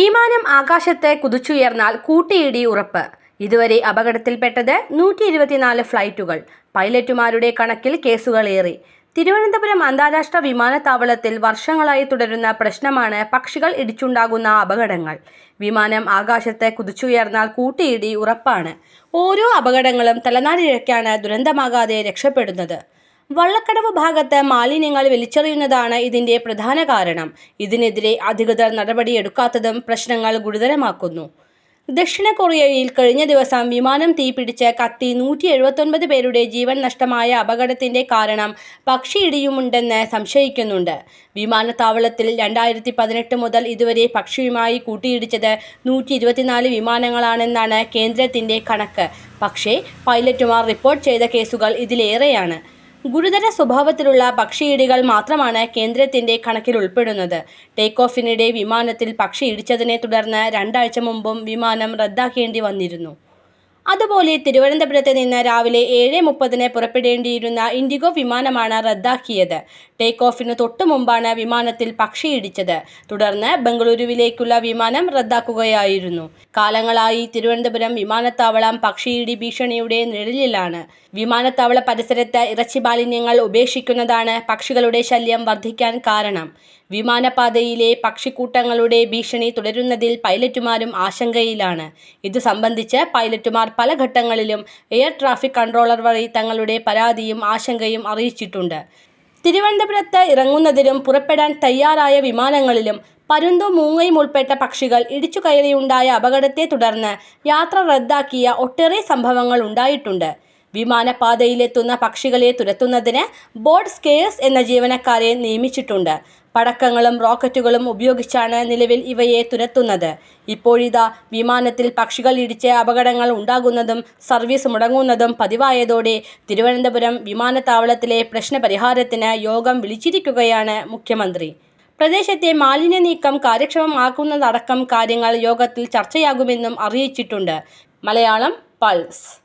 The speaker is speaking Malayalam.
വിമാനം ആകാശത്ത് കുതിച്ചുയർന്നാൽ കൂട്ടിയിടി ഉറപ്പ്. ഇതുവരെ അപകടത്തിൽപ്പെട്ടത് നൂറ്റി ഇരുപത്തിനാല് ഫ്ലൈറ്റുകൾ. പൈലറ്റുമാരുടെ കണക്കിൽ കേസുകളേറി തിരുവനന്തപുരം അന്താരാഷ്ട്ര വിമാനത്താവളത്തിൽ വർഷങ്ങളായി തുടരുന്ന പ്രശ്നമാണ് പക്ഷികൾ ഇടിച്ചുണ്ടാകുന്ന അപകടങ്ങൾ. വിമാനം ആകാശത്ത് കുതിച്ചുയർന്നാൽ കൂട്ടിയിടി ഉറപ്പാണ്. ഓരോ അപകടങ്ങളും തലനാരിഴയ്ക്കാണ് ദുരന്തമാകാതെ രക്ഷപ്പെടുന്നത്. വള്ളക്കടവ് ഭാഗത്ത് മാലിന്യങ്ങൾ വലിച്ചെറിയുന്നതാണ് ഇതിന്റെ പ്രധാന കാരണം. ഇതിനെതിരെ അധികൃതർ നടപടിയെടുക്കാത്തതും പ്രശ്നങ്ങൾ ഗുരുതരമാക്കുന്നു. ദക്ഷിണ കൊറിയയിൽ കഴിഞ്ഞ ദിവസം വിമാനം തീപിടിച്ച് കത്തി നൂറ്റി എഴുപത്തൊൻപത് പേരുടെ ജീവൻ നഷ്ടമായ അപകടത്തിന്റെ കാരണം പക്ഷിയിടിയുമുണ്ടെന്ന് സംശയിക്കുന്നുണ്ട്. വിമാനത്താവളത്തിൽ രണ്ടായിരത്തി പതിനെട്ട് മുതൽ ഇതുവരെ പക്ഷിയുമായി കൂട്ടിയിടിച്ചത് നൂറ്റി ഇരുപത്തിനാല് വിമാനങ്ങളാണെന്നാണ് കേന്ദ്രത്തിന്റെ കണക്ക്. പക്ഷേ പൈലറ്റുമാർ റിപ്പോർട്ട് ചെയ്ത കേസുകൾ ഇതിലേറെയാണ്. ഗുരുതര സ്വഭാവത്തിലുള്ള പക്ഷിയിടികൾ മാത്രമാണ് കേന്ദ്രത്തിന്റെ കണക്കിൽ ഉൾപ്പെടുന്നത്. ടേക്ക് ഓഫിനിടെ വിമാനത്തിൽ പക്ഷി ഇടിച്ചതിനെ തുടർന്ന് രണ്ടാഴ്ച മുമ്പും വിമാനം റദ്ദാക്കേണ്ടി വന്നിരുന്നു. അതുപോലെ തിരുവനന്തപുരത്ത് നിന്ന് രാവിലെ ഏഴ് മുപ്പതിന് പുറപ്പെടേണ്ടിയിരുന്ന ഇൻഡിഗോ വിമാനമാണ് റദ്ദാക്കിയത്. ടേക്ക് ഓഫിന് തൊട്ടു മുമ്പാണ് വിമാനത്തിൽ പക്ഷിയിടിച്ചത്. തുടർന്ന് ബംഗളൂരുവിലേക്കുള്ള വിമാനം റദ്ദാക്കുകയായിരുന്നു. കാലങ്ങളായി തിരുവനന്തപുരം വിമാനത്താവളം പക്ഷിയിടി ഭീഷണിയുടെ നിഴലിലാണ്. വിമാനത്താവള പരിസരത്ത് ഇറച്ചി മാലിന്യങ്ങൾ ഉപേക്ഷിക്കുന്നതാണ് പക്ഷികളുടെ ശല്യം വർദ്ധിക്കാൻ കാരണം. വിമാനപാതയിലെ പക്ഷിക്കൂട്ടങ്ങളുടെ ഭീഷണി തുടരുന്നതിൽ പൈലറ്റുമാരും ആശങ്കയിലാണ്. ഇത് സംബന്ധിച്ച് പൈലറ്റുമാർ പല ഘട്ടങ്ങളിലും എയർ ട്രാഫിക് കൺട്രോളർ വഴി തങ്ങളുടെ പരാതിയും ആശങ്കയും അറിയിച്ചിട്ടുണ്ട്. തിരുവനന്തപുരത്ത് ഇറങ്ങുന്നതിലും പുറപ്പെടാൻ തയ്യാറായ വിമാനങ്ങളിലും പരുന്തും മൂങ്ങയും ഉൾപ്പെട്ട പക്ഷികൾ ഇടിച്ചു കയറിയുണ്ടായ അപകടത്തെ തുടർന്ന് യാത്ര റദ്ദാക്കിയ ഒട്ടേറെ സംഭവങ്ങൾ ഉണ്ടായിട്ടുണ്ട്. വിമാനപാതയിലെത്തുന്ന പക്ഷികളെ തുരത്തുന്നതിന് ബോർഡ് സ്കെയേഴ്സ് എന്ന ജീവനക്കാരെ നിയമിച്ചിട്ടുണ്ട്. പടക്കങ്ങളും റോക്കറ്റുകളും ഉപയോഗിച്ചാണ് നിലവിൽ ഇവയെ തുരത്തുന്നത്. ഇപ്പോഴിതാ വിമാനത്തിൽ പക്ഷികൾ ഇടിച്ച് അപകടങ്ങൾ ഉണ്ടാകുന്നതും സർവീസ് മുടങ്ങുന്നതും പതിവായതോടെ തിരുവനന്തപുരം വിമാനത്താവളത്തിലെ പ്രശ്നപരിഹാരത്തിന് യോഗം വിളിച്ചിരിക്കുകയാണ് മുഖ്യമന്ത്രി. പ്രദേശത്തെ മാലിന്യ നീക്കം കാര്യക്ഷമമാക്കുന്നതടക്കം കാര്യങ്ങൾ യോഗത്തിൽ ചർച്ചയാകുമെന്നും അറിയിച്ചിട്ടുണ്ട്. മലയാളം പൾസ്.